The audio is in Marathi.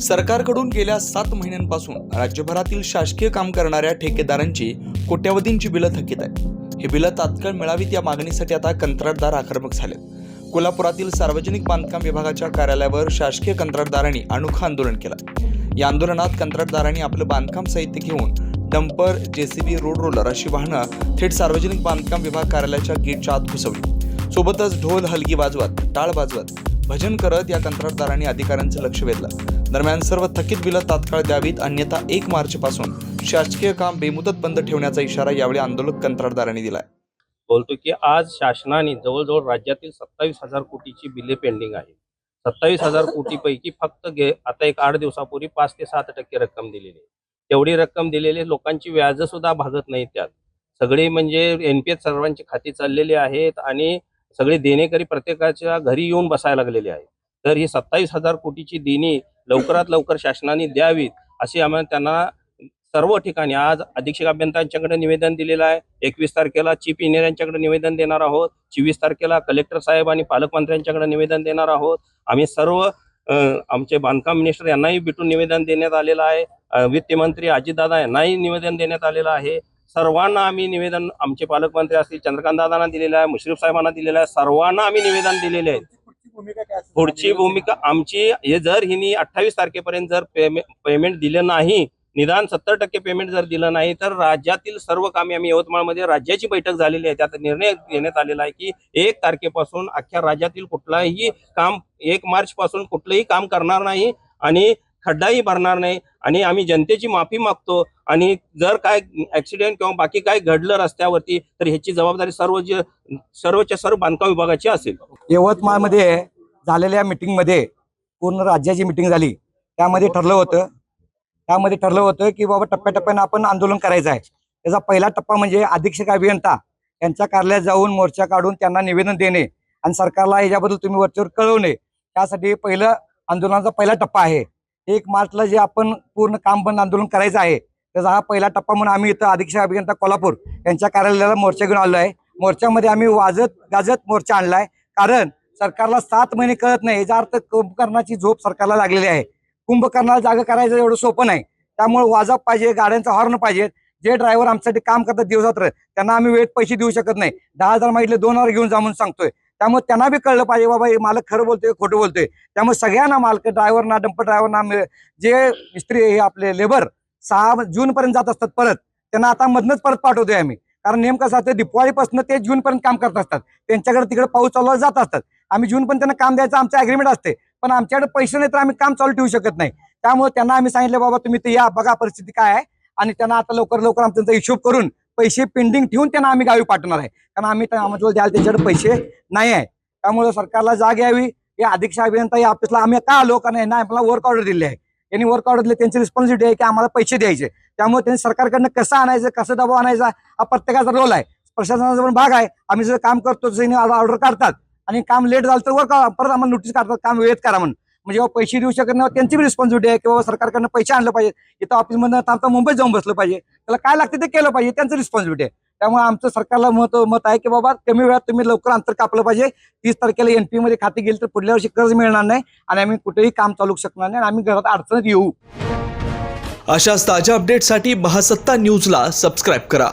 सरकारकडून गेल्या सात महिन्यांपासून राज्यभरातील शासकीय काम करणाऱ्या ठेकेदारांची कोट्यावधींची बिलं थकीत आहेत. ही बिलं तात्काळ मिळावीत या मागणीसाठी आता कंत्राटदार आक्रमक झालेत. कोल्हापुरातील सार्वजनिक बांधकाम विभागाच्या कार्यालयावर शासकीय कंत्राटदारांनी अनोखं आंदोलन केलं. या आंदोलनात कंत्राटदारांनी आपलं बांधकाम साहित्य घेऊन डंपर जेसीबी रोड रोलर अशी वाहनं थेट सार्वजनिक बांधकाम विभाग कार्यालयाच्या गेटच्या आत घुसवली. सोबतच ढोल हलगी वाजवत टाळ वाजवत भजन करत या कंत्राटदारांनी अधिकाऱ्यांचं लक्ष वेधलं. दरम्यान सर्व थकीत बिलं तात्काळ द्यावीत अन्यथा एक मार्च पासून शासकीय काम बेमुदत बंद ठेवण्याचा इशारा यावेळी आंदोलक कंत्राटदारांनी दिलाय. बोलतो की आज शासनाने जवळजवळ राज्यातील सत्तावीस हजार कोटीची बिले पेंडिंग आहे सत्तावीस हजार कोटीपैकी फक्त गे आता एक आठ दिवसापूर्वी पाच ते सात टक्के रक्कम दिलेली आहे. तेवढी रक्कम दिलेली लोकांची व्याज सुद्धा भागत नाही त्यात. सगळे म्हणजे एनपीएस सर्वांची खाती चाललेली आहेत आणि सगळे देणेकरी प्रत्येकाच्या घरी येऊन बसायला लागलेले आहेत. तर ही सत्तावीस हजार कोटीची देणी लवकरात लवकर शासनाने द्यावीत अशी आम्हाला त्यांना सर्व ठिकाणी आज अधीक्षक अभियंत्यांच्याकडे निवेदन दिलेलं आहे. एकवीस तारखेला चीफ इंजिनियर यांच्याकडे निवेदन देणार आहोत. चोवीस तारखेला कलेक्टर साहेब आणि पालकमंत्र्यांच्याकडे निवेदन देणार आहोत. आम्ही सर्व आमचे बांधकाम मिनिस्टर यांनाही भेटून निवेदन देण्यात आलेलं आहे. अ, वित्तमंत्री अजितदादा यांनाही निवेदन देण्यात आलेलं आहे. सर्वांना आम्ही निवेदन आमचे पालकमंत्री असतील चंद्रकांत दादांना दिलेलं आहे मुश्रीफ साहेबांना दिलेलं आहे सर्वांना आम्ही निवेदन दिलेले आहे. पुढची भूमिका आमची हे जर हिनी अठ्ठावीस तारखेपर्यंत जर पेमेंट दिलं नाही निदान सत्तर टक्के पेमेंट जर दिलं नाही तर राज्यातील सर्व कामे आम्ही यवतमाळमध्ये राज्याची बैठक झालेली आहे. त्यात निर्णय घेण्यात आलेला आहे की एक तारखेपासून अख्ख्या राज्यातील कुठलाही काम एक मार्च पासून कुठलंही काम करणार नाही आणि खड्डाही भरणार नाही आणि आम्ही जनतेची माफी मागतो. आणि जर काय ऍक्सिडेंट किंवा बाकी काय घडलं रस्त्यावरती तर ह्याची जबाबदारी सर्व जे सर्वच्या सर्व बांधकाम विभागाची असेल. यवतमाळमध्ये झालेल्या मिटिंगमध्ये पूर्ण राज्याची मिटिंग झाली. त्यामध्ये ठरलं होतं त्यामध्ये ठरलं होतं की बाबा टप्प्याटप्प्यानं आपण आंदोलन करायचं आहे. त्याचा पहिला टप्पा म्हणजे अधीक्षक अभियंता यांच्या कार्यालयात जाऊन मोर्चा काढून त्यांना निवेदन देणे आणि सरकारला याच्याबद्दल तुम्ही वरच्यावर कळवणे. त्यासाठी पहिलं आंदोलनाचा पहिला टप्पा आहे. एक मार्चला जे आपण पूर्ण काम बंद आंदोलन करायचं आहे त्याचा हा पहिला टप्पा म्हणून आम्ही इथं अधीक्षक अभियंता कोल्हापूर यांच्या कार्यालयाला मोर्चा घेऊन आलो आहे. मोर्चामध्ये आम्ही वाजत गाजत मोर्चा आणला आहे कारण सरकारला सात महिने कळत नाही. याचा अर्थ कुंभकर्णाची झोप सरकारला लागलेली आहे. कुंभकर्णाला जागा करायचं एवढं सोपं नाही. त्यामुळे वाजप पाहिजे गाड्यांचा हॉर्न पाहिजे. जे ड्रायव्हर आमच्यासाठी काम करतात दिवसात्र त्यांना आम्ही वेळेत पैसे देऊ शकत नाही. दहा हजार मागितले दोन हजार घेऊन जा म्हणून सांगतोय. त्यामुळे त्यांना बी कळलं पाहिजे बाबा हे मालक खरं बोलतोय खोटं बोलतोय. त्यामुळे सगळ्यांना मालक ड्रायव्हरना डंपर ड्रायव्हरना जे मिस्त्री हे आपले लेबर सहा जून पर्यंत जात असतात परत त्यांना आता मधनच परत पाठवतोय आम्ही. कारण नेमकं कसं असतं दिवाळीपासून ते जून पर्यंत काम करत असतात. त्यांच्याकडे तिकडे पाऊस चालवला जात असतात. आम्ही जून पण त्यांना काम द्यायचं आमचं अग्रीमेंट असते पण आमच्याकडे पैसे नाही तर आम्ही काम चालू ठेवू शकत नाही. त्यामुळे त्यांना आम्ही सांगितलं बाबा तुम्ही ते या बघा परिस्थिती काय आहे. आणि त्यांना आता लवकर लवकर आमचा हिशोब करून पैसे पेंडिंग ठेवून त्यांना आम्ही गावी पाठवणार आहे. कारण आम्ही त्या- आम्हाला त्याच्याकडे पैसे नाही आहे. त्यामुळे सरकारला जाग यावी. या अधीक्षा अभियंता या ऑफिसला आम्ही का आलो? कारण ना आम्हाला वर्क ऑर्डर दिले आहे. त्यांनी वर्क ऑर्डर दिले त्यांची रिस्पॉन्सिबिलिटी आहे की आम्हाला पैसे द्यायचे. त्यामुळे त्यांनी सरकारकडनं कसं आणायचं कसं दबाव आणायचा हा प्रत्येकाचा रोल आहे. प्रशासनाचा पण भाग आहे. आम्ही जर काम करतो जसं ऑर्डर काढतात. आणि काम लेट झालं तर वर्क परत आम्हाला नोटीस काढतात काम वेळेत करा म्हणून. म्हणजे बाबा पैसे देऊ शकत नाही त्यांची रिस्पॉन्सिबिलिटी आहे की बाबा सरकारकडनं पैसे आणलं पाहिजे. इथं ऑफिसमधनं थांबता मुंबईत जाऊन बसलं पाहिजे. त्याला काय लागते ते केलं पाहिजे त्यांचं रिस्पॉन्सिबिलिटी आहे. त्यामुळे आमचं सरकारला मत मत आहे की बाबा कमी वेळात तुम्ही लवकर अंतर कापलं पाहिजे. तीस तारखेला एनपी मध्ये खाती गेली तर पुढल्या वर्षी कर्ज मिळणार नाही आणि आम्ही कुठेही काम चालू शकणार नाही आणि आम्ही घरात अडचणीत येऊ. अशाच ताज्या अपडेटसाठी महासत्ता न्यूजला सबस्क्राईब करा.